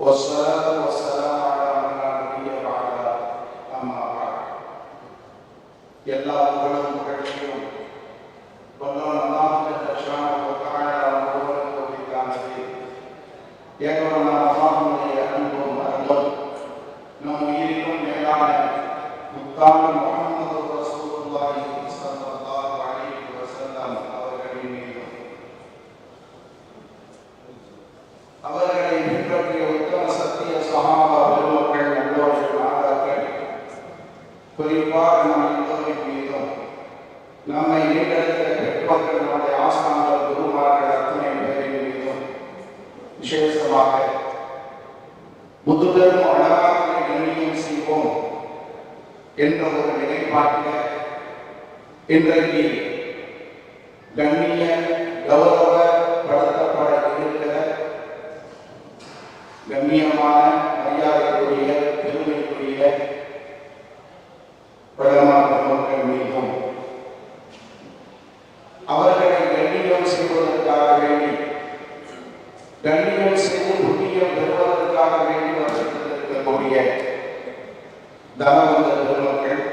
والصلاة والسلام على من لا نبي بعد أما بعد எல்லா புகழும் புகழ்ச்சியும் வல்லவன் அல்லாஹ் தஷான வதஆலா ஒருவனுக்கு உரித்தானது ஏகவன் அல்லாஹ்வுடைய அன்பும் அருளும் நம் உயிரிலும் மேலான முத்தான முஹம்மது ஒரு நிலைப்பாட்டில் இன்றைக்கு கண்ணிய கௌரவ படுத்தப்பட இருக்கிற கண்ணியமான மரியாதைக்குரிய பெருமைக்குரிய பிரதமர் பெருமக்கள் மீதும் அவர்களை கண்ணியம் செய்வதற்காக வேண்டி கண்ணியம் செய்து புண்ணியம் பெறுவதற்காக வேண்டி வந்திருக்கக்கூடிய தனவந்த பெருமக்கள்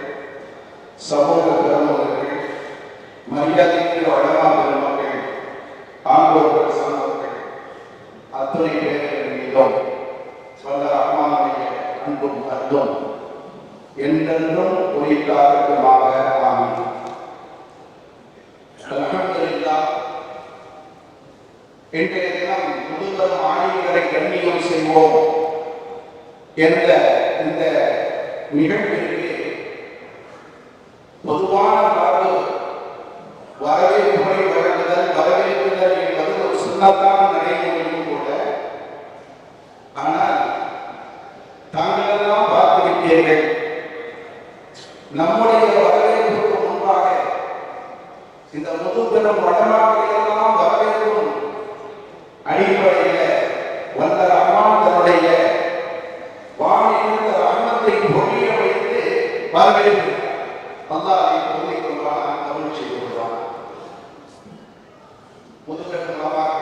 சமூக பெருமக்கள் மரியாதைக்கு வளமா பெருமக்கள் ஆண்டோர்கள் சமூகங்கள் அத்துணை பேர்கள் மீதும் சொல்ல அம்மாவுடைய அன்பும் அர்த்தம் என்றென்றும் உயிர்காலமாக ஆமீன் அல்ஹம்துலில்லாஹ் இன்றைய தினம் முதுபெரும் ஆணையரை கண்ணியம் செய்வோம் என்ற இந்த நிகழ்விற்கு பொதுவான மரபு வரவேற்புரை வழங்குதல் வரவேற்புதல் என்பது ஒரு சுண்ணத்தான நடைமுறையும் கூட ஆனால் தாங்களெல்லாம் பார்த்திருப்பீர்கள் நம்முடைய வரவேற்புக்கு முன்பாக இந்த முதுபெரும் வடநாட்டை எல்லாம் வரவேற்கும் அடிப்படையில் வந்த ரஹ்மான் தன்னுடைய வானிலிருந்த ரஹ்மத்தை பொழிய வைத்து வரவேற்று அல்லாஹ் அதை பொருளிக் கொள்வான் அருள் செய்து கொள்வான் முதுபெருமாவாக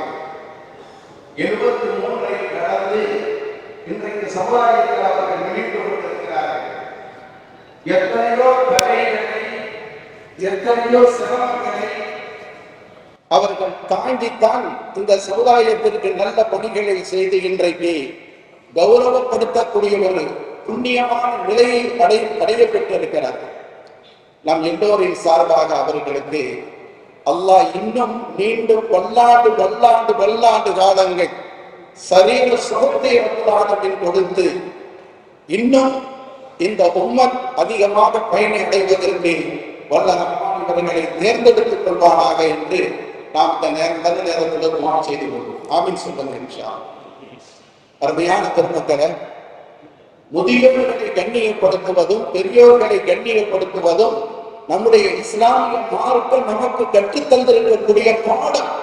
எழுபத்தி மூன்றை கடந்து இன்றைக்கு சமுதாயத்தில் அவர்கள் நினைத்து கொண்டிருக்கிறார்கள். எத்தனையோ தடைகளை எத்தனையோ சிரமங்களை அவர்கள் தாண்டித்தான் இந்த சமுதாயத்திற்கு நல்ல பணிகளை செய்து இன்றைக்கு கௌரவப்படுத்தக்கூடிய ஒரு புண்ணியமான நிலையை அடை அடைய பெற்றிருக்கிறார்கள் நாம் எல்லோரின் சார்பாக அவர்களுக்கு அல்லாஹ் இன்னும் மீண்டும் பல்லாண்டு பல்லாண்டு பல்லாண்டு காலங்கள் சரீர சுகத்தை அல்லாதவின் கொடுத்து இன்னும் இந்த உம்மத் அதிகமாக பயனை அடைவதற்கு வல்ல தேர்ந்தெடுத்துக் கொள்வானாக என்று நாம் இந்த நேரம் நல்ல நேரத்தில் துவா செய்து கொள்வோம். ஆமின் சொல்லுங்க அருமையான திருமக்களை முதியோர்களை கண்ணியப்படுத்துவதும் பெரியோர்களை கண்ணியப்படுத்துவதும் நம்முடைய இஸ்லாமிய மார்க்கம் நமக்கு கற்றுத் தந்திருக்கக்கூடிய பாடம்.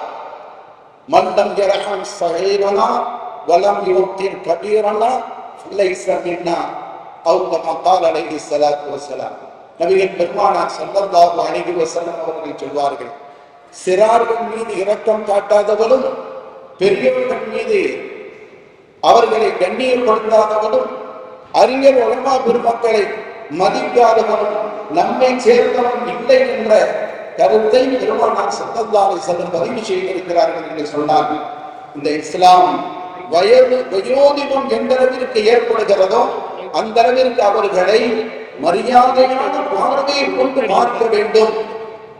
மண்டம் ஜரஹம் சகைரனா வலம் யோத்தின் கபீரனா லைஸ மின்னா அவு கமா கால அலைஹி ஸலாத்து வஸலாம். நபிகள் பெருமானார் ஸல்லல்லாஹு அலைஹி வஸல்லம் அவர்கள் சொல்வார்கள் சிறார்கள் மீது இரக்கம் காட்டாதவளும் பெரியவர்கள் மீது அவர்களை கண்ணியப்படுத்தாதவனும் அறிஞர் உலமா பெருமக்களை மதிக்காதவனும் நம்மை சேர்ந்தவன் இல்லை என்ற கருத்தை பெருமானார் சத்தந்தாரை செல்லும் பதிவு செய்திருக்கிறார்கள் என்று சொன்னார் இந்த இஸ்லாம் வயது வயோதிபம் எந்த அளவிற்கு ஏற்படுகிறதோ அந்த அளவிற்கு அவர்களை மரியாதையான பார்வையை கொண்டு பார்க்க வேண்டும்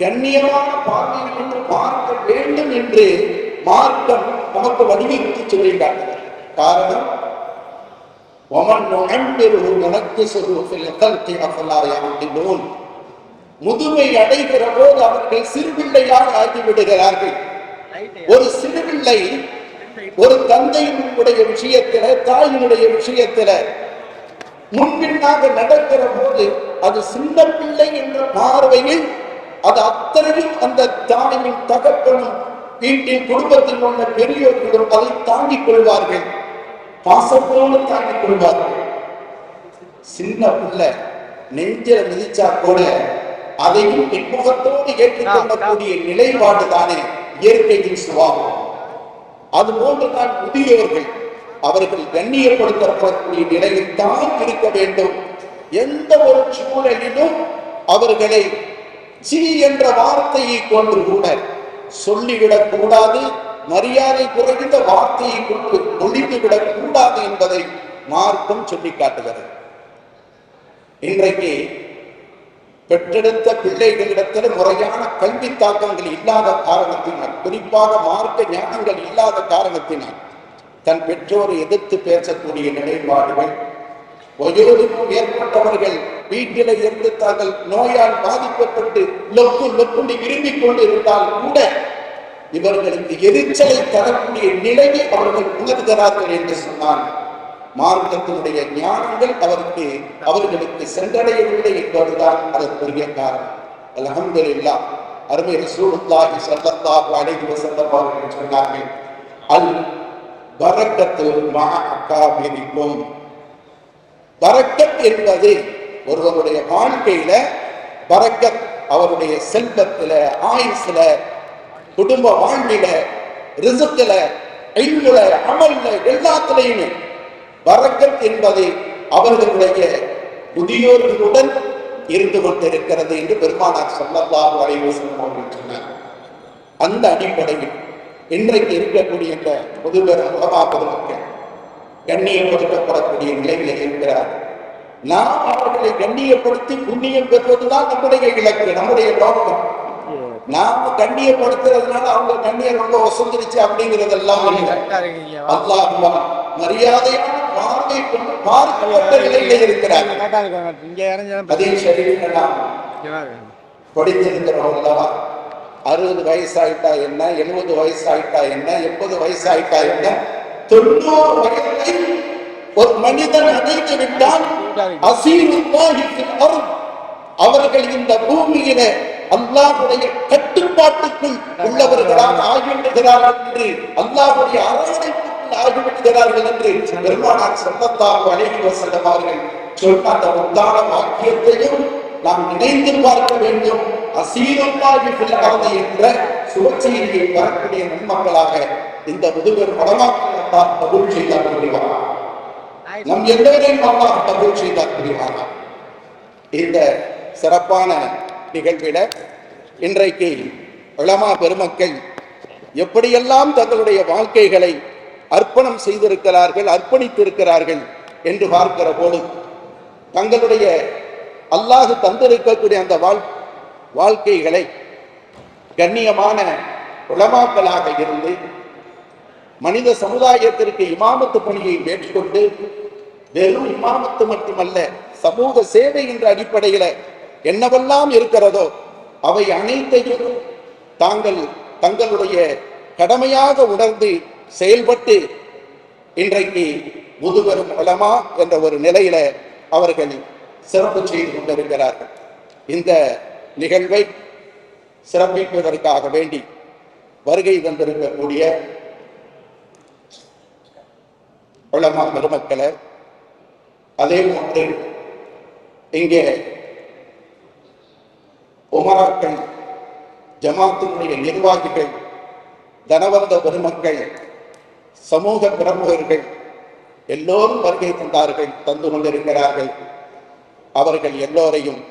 கண்ணியமான பார்வையை கொண்டு பார்க்க வேண்டும் என்று மார்க்கம் நமக்கு வடிவமைத்து சொல்லிட்டாங்க காரணம் ஒமன் நுழம்பிரு உனக்கு சொல்லு சில கருத்தை அகலாயா அப்படின்றோம் முதுமை அடைகிற போது அவர்கள் சிறுபிள்ளையாக ஆகிவிடுகிறார்கள். ஒரு சிறுபிள்ளை ஒரு தந்தையினுடைய விஷயத்தில தாயினுடைய விஷயத்தில முன்பின்னாக நடக்கிற போது அது சின்ன பிள்ளை என்ற பார்வையில் அது அத்தனையும் அந்த தாயின் தகப்பனும் வீட்டின் குடும்பத்தில் உள்ள பெரியோர்களும் அதை தாங்கிக் கொள்வார்கள். பாசத்தோடு தாங்கிக் கொள்வார்கள். சின்ன பிள்ளை நெஞ்சில மிதிச்சா கூட அதையும் இன்முகத்தோடு ஏற்றுக்கொள்ளக்கூடிய நிலைப்பாடு தானே இயற்கையின் சுபாவம். அது போன்றுதான் முதியோர்கள் அவர்கள் கண்ணியப்படுத்தப்படக்கூடிய நிலையில் தான் இருக்க வேண்டும். எந்த ஒரு சூழலிலும் அவர்களை சி என்ற வார்த்தையை கொண்டு கூட சொல்லிவிடக் கூடாது மரியாதை குறைந்த வார்த்தையை கொண்டு ஒழித்துவிடக் கூடாது என்பதை மார்க்கம் சொல்லி காட்டுகிறது இன்றைக்கு பெற்றெடுத்த பிள்ளைகளிடத்தில் முறையான கல்வி தாக்கங்கள் இல்லாத காரணத்தினால் குறிப்பாக மார்க்க ஞானங்கள் இல்லாத காரணத்தினால் தன் பெற்றோரை எதிர்த்து பேசக்கூடிய நிலைப்பாடுகள் வயோதிக்கும் ஏற்பட்டவர்கள் வீட்டில இருந்து தாங்கள் நோயால் பாதிக்கப்பட்டு லொக்கு லொக்குண்டு விரும்பிக் கொண்டு இருந்தால் கூட இவர்களுக்கு எரிச்சலை தரக்கூடிய நிலையை அவர்கள் உணர்கிறார்கள் என்று சொன்னான் மார்க்கத்தினுடைய ஞானங்கள் அவருக்கு அவர்களுக்கு சென்றடையவில்லை என்பதுதான் அதற்குரிய காரணம். அல்ஹம்துலில்லாஹ் அருமை ரசூலுல்லாஹி ஸல்லல்லாஹு அலைஹி வஸல்லம் சொன்னார்கள் அல் பரக்கத்து மா அக்காபிரிக்கும் பரக்கத் என்பது ஒருவருடைய வாழ்க்கையில பரக்கத் அவருடைய செல்வத்துல ஆயுசுல குடும்ப வாழ்வில ரிசுக்குல ஐந்துல அமல்ல எல்லாத்துலையுமே பரக்கத் என்பது அவர்களுடைய முதியோர்களுடன் இருந்து கொண்டிருக்கிறது என்று பெருமானார் ஸல்லல்லாஹு அலைஹி வஸல்லம் அவர்கள் சொன்னார். அந்த அடிப்படையில் இன்றைக்கு இருக்கக்கூடிய இந்த முதுபெற உலகா பொதுமக்கள் கண்ணியப்படுத்தப்படக்கூடிய நிலையில இருக்கிறார். நாம் அவர்களை கண்ணியப்படுத்தி புண்ணியம் பெறுவதுதான் நம்முடைய இலக்கு நம்முடைய நோக்கம். நாம கண்ணியப்படுத்துறதுனால அவங்க கண்ணியம் ரொம்ப வசந்துருச்சு அப்படிங்கிறதெல்லாம் இல்லை. அல்லாஹ் மரியாதையான பார்வை கொண்டு பார்க்கப்பட்ட நிலையில இருக்கிறார். அதே சரீரம் நாம் படித்திருக்கிறோம் அல்லவா அறுபது வயசாயிட்டா என்ன? எழுபது வயசாயிட்டா என்ன? எண்பது வயசாயிட்டா என்ன? தொண்ணூறு வயதை ஒரு மனிதன் அடைந்து விட்டால் அர்த். அவர்கள் இந்த பூமியில அல்லாஹ்வுடைய கட்டுப்பாட்டுக்குள் உள்ளவர்களாக ஆகிவிடுகிறார்கள் என்று அல்லாஹ்வுடைய அரவணைப்புக்குள் ஆகிவிடுகிறார்கள் என்று பெருமானார் ஸல்லல்லாஹு அலைஹி வஸல்லம் அவர்கள் சொன்ன அந்த முத்தான வாக்கியத்தையும் நாம் நினைத்து பார்க்க வேண்டும். அசீரல்லாஹி ஃபில் என்ற சுபச்செய்தியை வரக்கூடிய நன்மக்களாக இந்த முதுபெரும் மடமாக்கள் அல்லாஹ் கபூல் செய்தார் புரிவாரா நம் எல்லோரையும் அல்லாஹ் கபூல் செய்தார் புரிவாரா இந்த சிறப்பான நிகழ்விட இன்றைக்கு இளமா பெருமக்கள் எப்படியெல்லாம் தங்களுடைய வாழ்க்கைகளை அர்ப்பணம் செய்திருக்கிறார்கள் அர்ப்பணித்திருக்கிறார்கள் என்று பார்க்கிற போது தங்களுடைய அல்லாஹ் தந்திருக்கக்கூடிய அந்த வாழ் வாழ்க்கைகளை கண்ணியமான உளமாக்களாக இருந்து மனித சமுதாயத்திற்கு இமாமத்து பணியை மேற்கொண்டு வெறும் இமாமத்து மட்டுமல்ல சமூக சேவை என்ற அடிப்படையில என்னவெல்லாம் இருக்கிறதோ அவை அனைத்தையும் தாங்கள் தங்களுடைய கடமையாக உணர்ந்து செயல்பட்டு இன்றைக்கு முதுபெரும் உலமா என்ற ஒரு நிலையில அவர்கள் சிறப்பு செய்து கொண்டிருக்கிறார்கள். இந்த நிகழ்வை சிறப்பிப்பதற்காக வேண்டி வருகை தந்திருக்கக்கூடிய உலமா பெருமக்களை அதே போன்று இங்கே உமராக்கள் ஜமாத்தினுடைய நிர்வாகிகள் தனவந்த பெருமக்கள் சமூக பிரமுகர்கள் எல்லோரும் வருகை தந்தார்கள் தந்து கொண்டிருக்கிறார்கள். அவர்கள் எல்லோரையும்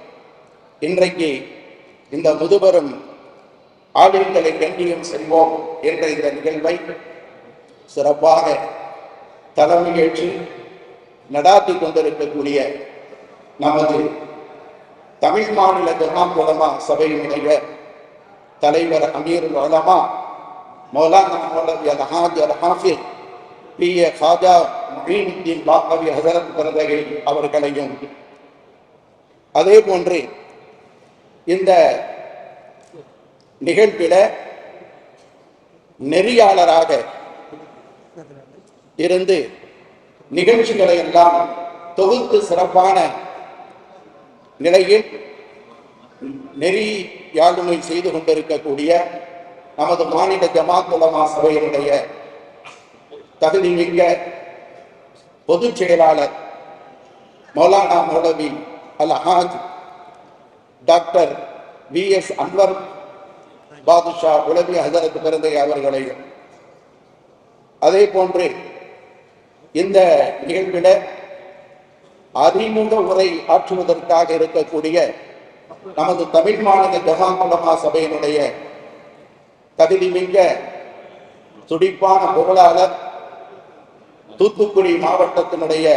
இன்றைக்கு இந்த முதுபெரும் ஆளுங்களை கண்டியும் செய்வோம் என்ற இந்த நிகழ்வை சிறப்பாக தலைமையேற்று நடாத்தி கொண்டிருக்கக்கூடிய நமது தமிழ் மாநில ஜமாத் உலமா சபையினுடைய தலைவர் அமீர் உலமா مولانا مولوی الحاج الحافظ பி ஏ ஹாஜா முஹீனுddin பாக்கவி ஹசரத் பிரதகை அவர்களையும் அதே போன்று இந்த நிகழ்வில் நெறியாளராக இருந்து நிகழ்ச்சிகளை எல்லாம் தொகுத்து சிறப்பான நிலையில் நெறியாளுமை செய்து கொண்டிருக்கக்கூடிய நமது மாநில ஜமாத்துலமா சபையினுடைய தகுதி மிக்க பொதுச் செயலாளர் மௌலானா மௌலவி அல் Haj doctor V S Anwar Badusha உலகி ஹசரத் பிறந்தை அவர்களையும் அதே போன்று இந்த நிகழ்வில் அறிமுக உரை ஆற்றுவதற்காக இருக்கக்கூடிய நமது தமிழ் மாநில ஜமாத்துலமா சபையினுடைய தகுதிமிக்க துடிப்பான பொருளாளர் தூத்துக்குடி மாவட்டத்தினுடைய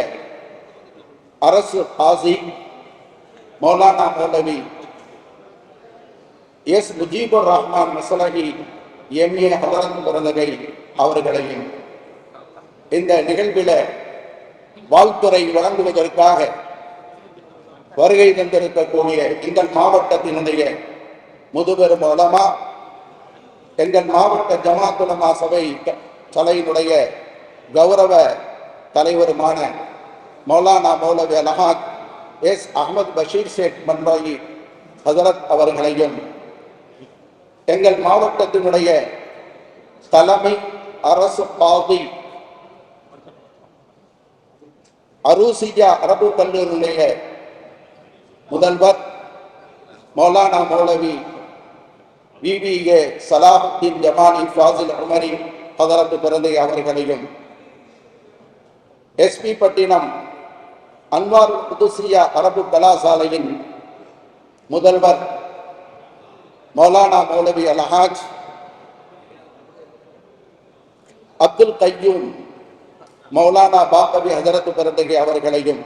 அரசு ஆசி மௌலானா மௌலவி எஸ். முஜீபுர் ரஹ்மான் மசலகி எம்ஏ ஹலரன் பிறந்தகை அவர்களையும் இந்த நிகழ்வில வாழ்த்துறை வழங்குவதற்காக வருகை தந்திருக்கக்கூடிய இந்த மாவட்டத்தினுடைய முதுபெரும் உலமா எங்கள் மாவட்ட ஜமாத்துலமா சபை தலையினுடைய கௌரவ தலைவருமான மௌலானா மௌலவி அலஹாத் எஸ் அகமது பஷீர் ஷேக் மன்பாயி ஹசரத் அவர்களையும் எங்கள் மாவட்டத்தினுடைய தலைமை அரசு பாதி அரூசியா அரபு கல்லூரியுடைய முதல்வர் மௌலானா மௌலவி பிபிஏ சலாஹுத்தீன் ஜமானி ஃபாசில் உமரி ஹதரத்து பிறந்தை அவர்களையும். எஸ்பி பட்டினம் அன்வார் புதுசியா அரபு கலாசாலையின் முதல்வர் மௌலானா மௌலவி அலஹாஜ் அப்துல் கையூம் மௌலானா பாபவி ஹசரத்து பிறந்தகை அவர்களையும்.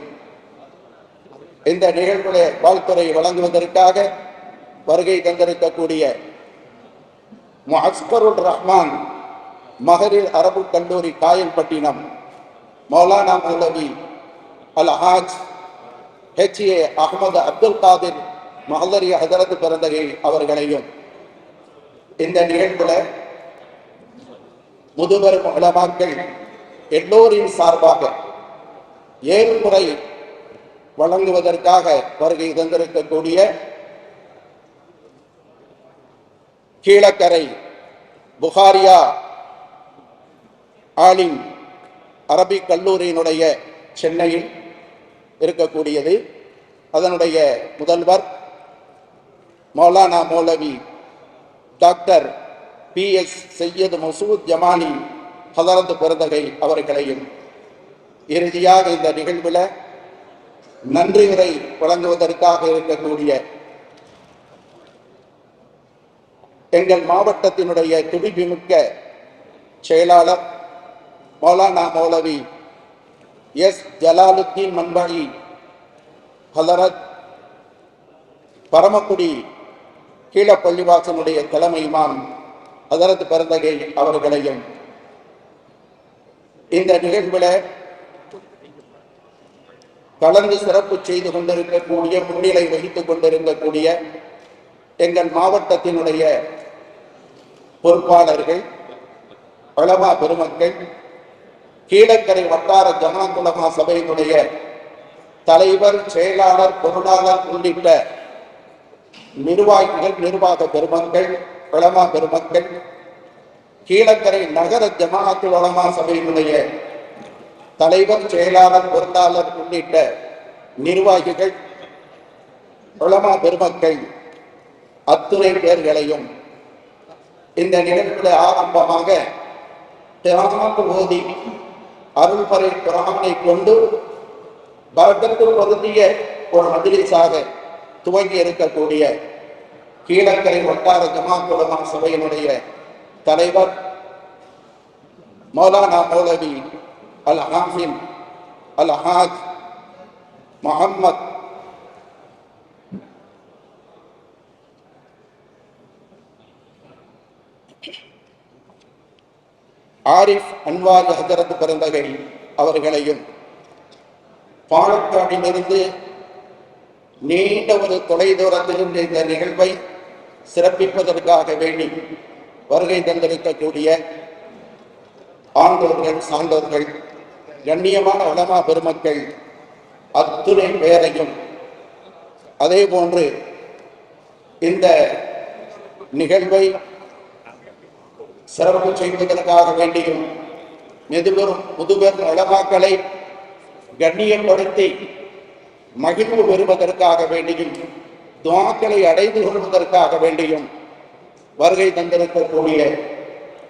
இந்த நிகழ்வுகளை வாழ்த்துறை வழங்குவதற்காக வருகை தந்திருக்கக்கூடிய முஸ்பருல் ரஹ்மான் மகரில் அரபு கல்லூரி காயல்பட்டினம் மௌலானா மௌலவி அல் ஹாஜ் ஹெச்ஏ அகமது அப்துல் காதிர் மஹல்லரி ஹசரத் பிறந்தகை அவர்களையும் இந்த நிகழ்வுல முதுவர் உலமாக்கள் எல்லோரின் சார்பாக ஏழு முறை வழங்குவதற்காக வருகை தந்திருக்கக்கூடிய கீழக்கரை புகாரியா ஆலிம் அரபிக் கல்லூரியினுடைய சென்னையில் இருக்கக்கூடியது. அதனுடைய முதல்வர் மௌலானா மௌலவி doctor B S Syed Masood Zamani ஹதரத் பிறந்தகை அவர்களையும் இறுதியாக இந்த நிகழ்வில் நன்றி உரை வழங்குவதற்காக இருக்கக்கூடிய எங்கள் மாவட்டத்தினுடைய துடிப்புமிக்க செயலாளர் மௌலானா மௌலவி எஸ். ஜலாலுத்தீன் மன்பாயி ஹலரத் பரமக்குடி கீழப்பள்ளிவாசனுடைய தலைமையுமான் ஹதரத் பிறந்தகை அவர்களையும். இந்த நிகழ்வில் கலந்து சிறப்பு செய்து கொண்டிருக்கக்கூடிய முன்னிலை வகித்துக் கொண்டிருக்கக்கூடிய எங்கள் மாவட்டத்தினுடைய பொறுப்பாளர்கள் பலமா பெருமக்கள் கீழக்கரை வட்டார ஜமாத்துலமா சபையினுடைய தலைவர் செயலாளர் பொருளாளர் உள்ளிட்ட நிர்வாகிகள் நிர்வாக பெருமக்கள் பலமா பெருமக்கள் கீழக்கரை நகர ஜமாஅத்து உலமா சபையினுடைய தலைவர் செயலாளர் பொருளாளர் உள்ளிட்ட நிர்வாகிகள் உலமா பெருமக்கள் அத்துணை பேர்களையும் இந்த நிகழ்வில் ஆரம்பமாக திராமத்து ஓதி அருள்பறை குரானை கொண்டு பரதத்து பகுதிய ஒரு மதிலிசாக துவங்கி இருக்கக்கூடிய கீழக்கரை வட்டார ஜமாத் உலமா சபையினுடைய தலைவர் மௌலானா மௌலவி அல் ஹாஃபின் அல் ஹாஜ் முகம்மத் ஆரிஃப் அன்வார் ஹசரத் பிறந்தகை அவர்களையும் பாலக்காடிலிருந்து நீண்ட ஒரு தொலைதூரத்திலிருந்து இந்த நிகழ்வை சிறப்பிப்பதற்காக வேண்டி வருகை தந்திருக்கக்கூடிய ஆண்டோர்கள் சான்றோர்கள் கண்ணியமான வளமா பெருமக்கள் அத்துணை பெயரையும் அதே போன்று இந்த நிகழ்வை சிறப்பு செய்வதற்காக வேண்டியும் மெதுபெரும் முதுபெரும் உலமாக்களை கண்ணியப்படுத்தி மகிழ்வு பெறுவதற்காக வேண்டியும் துவாக்களை அடைந்து கொள்வதற்காக வேண்டியும் வருகை தந்திருக்கக்கூடிய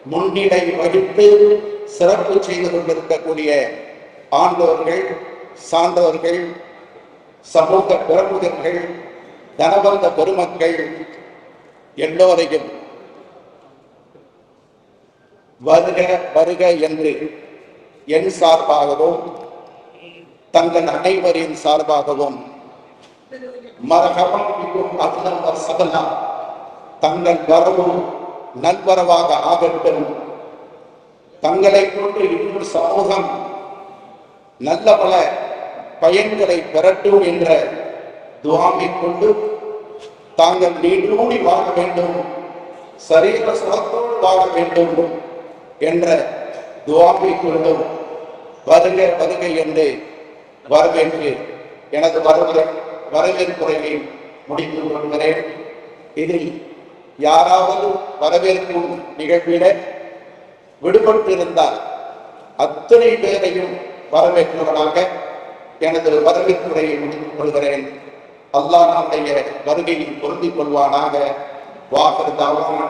முன்னிலை வகித்து சிறப்பு செய்து கொண்டிருக்கக்கூடிய ஆண்டோர்கள் சான்றோர்கள் சமூக பிரமுகர்கள் தனவந்த பெருமக்கள் எல்லோரையும் வருக வருக என்று என் சார்பாகவும் தங்கள் அனைவரின் சார்பாகவும் மரகமம் தங்கள் வரவும் நல்வரவாக ஆகட்டும். தங்களை கொண்டு இன்னொரு சமூகம் நல்ல பல பயன்களை பெறட்டும் என்ற துவாமை கொண்டு தாங்கள் நீடூடி வாழ வேண்டும். சரீர சுகத்தோடு வாழ வேண்டும். என்ற துவாமை கொண்டும் வருக வருக என்று வரவேற்று எனது வரவுரை வரவேற்புரையை முடித்துக் கொள்கிறேன். இதில் யாராவது வரவேற்கும் நிகழ்வில விடுபட்டிருந்தால் அத்தனை பேரையும் வரவேற்பவனாக எனது வரவேற்புரையை முடித்துக் கொள்கிறேன். அல்லாஹ் நம்முடைய வருகையில் பொருந்திக் கொள்வானாக. வாகர் தாவான்